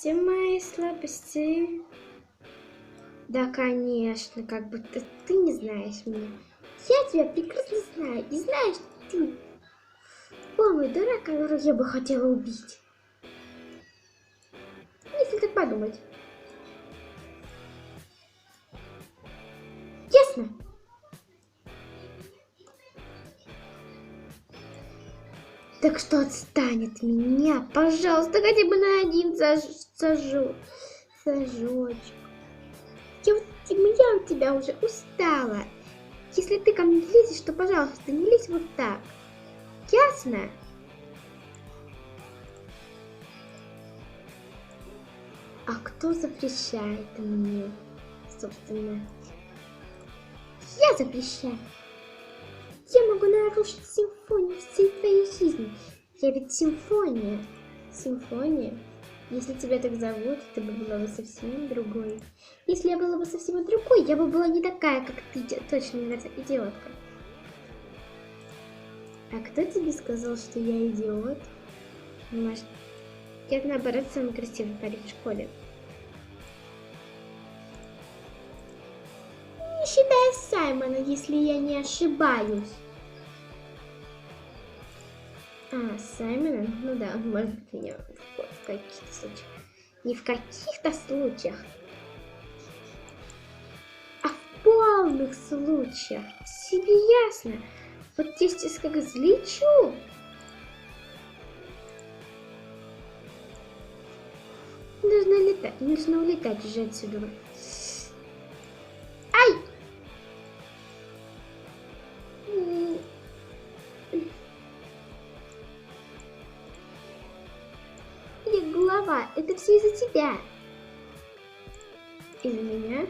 Все мои слабости. Да, конечно, как будто ты не знаешь меня. Я тебя прекрасно знаю. И знаешь, ты полный дурак, которого я бы хотела убить. Если так подумать. Ясно? Так что отстань от меня, пожалуйста, хотя бы на один саж... сажу. Сажочек. Я, я от тебя уже устала. Если ты ко мне лезешь, то, пожалуйста, не лезь вот так. Ясно? А кто запрещает мне, собственно? Я запрещаю. Я могу нарушить симфонию всей жизни. Я ведь симфония. Симфония. Если тебя так зовут, ты бы была бы совсем другой. Если я была бы совсем другой, я бы была не такая, как ты, точно идиотка. А кто тебе сказал, что я идиот? Может, я наоборот самый красивый парень в школе. Не считая Саймона, если я не ошибаюсь. А, Саймона? Ну да, может быть меня в, каких-то случаях. Не в каких-то случаях, а в полных случаях. Тебе ясно? Вот если как взлечу. Нужно летать, нужно улетать уже отсюда. Голова, это все из-за тебя. Из-за меня?